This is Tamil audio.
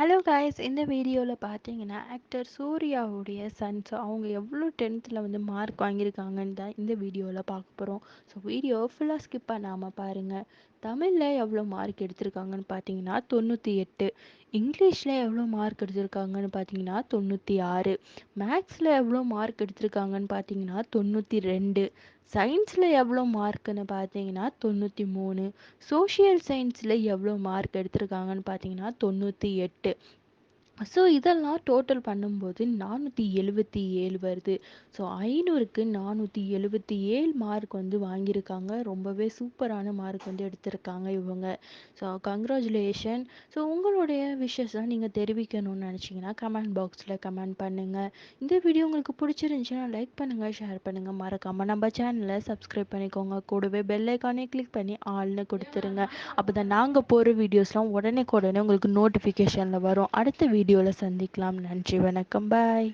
ஹலோ காய்ஸ் இந்த வீடியோவில் பார்த்தீங்கன்னா ஆக்டர் சூர்யாவுடைய சன்ஸ் அவங்க எவ்வளோ டென்த்தில் வந்து மார்க் வாங்கியிருக்காங்கன்னு தான் இந்த வீடியோவில் பார்க்க போகிறோம் ஸோ வீடியோ ஃபுல்லாக ஸ்கிப் பண்ணாமல் பாருங்கள் தமிழில் எவ்வளோ மார்க் எடுத்திருக்காங்கன்னு பார்த்தீங்கன்னா தொண்ணூற்றி எட்டு. இங்கிலீஷில் எவ்வளோ மார்க் எடுத்திருக்காங்கன்னு பார்த்தீங்கன்னா தொண்ணூற்றி ஆறு. மேக்ஸில் எவ்வளோ மார்க் எடுத்திருக்காங்கன்னு பார்த்தீங்கன்னா தொண்ணூற்றி ரெண்டு. சயின்ஸில் எவ்வளோ மார்க்குன்னு பார்த்தீங்கன்னா தொண்ணூற்றி மூணு. சோஷியல் சயின்ஸில் எவ்வளோ மார்க் எடுத்திருக்காங்கன்னு பார்த்தீங்கன்னா தொண்ணூற்றி எட்டு. ஸோ இதெல்லாம் டோட்டல் பண்ணும்போது நானூற்றி எழுபத்தி ஏழு வருது. ஸோ ஐநூறுக்கு நானூற்றி எழுபத்தி ஏழு மார்க் வந்து வாங்கியிருக்காங்க. ரொம்பவே சூப்பரான மார்க் வந்து எடுத்திருக்காங்க இவங்க. ஸோ கங்க்ராச்சுலேஷன் ஸோ உங்களுடைய விஷஸை நீங்கள் தெரிவிக்கணும்னு நினச்சிங்கன்னா கமெண்ட் பாக்ஸில் கமெண்ட் பண்ணுங்கள் இந்த வீடியோ உங்களுக்கு பிடிச்சிருந்துச்சுன்னா லைக் பண்ணுங்கள் ஷேர் பண்ணுங்கள் மறக்காமல் நம்ம சேனலை சப்ஸ்கிரைப் பண்ணிக்கோங்க. கூடவே பெல் ஐக்கானே கிளிக் பண்ணி ஆள்னு கொடுத்துருங்க. அப்போ தான் நாங்கள் போகிற வீடியோஸ்லாம் உடனே உடனே உங்களுக்கு நோட்டிஃபிகேஷனில் வரும். அடுத்த வீடியோ வீடியோவில் சந்திக்கலாம். நன்றி வணக்கம். பாய்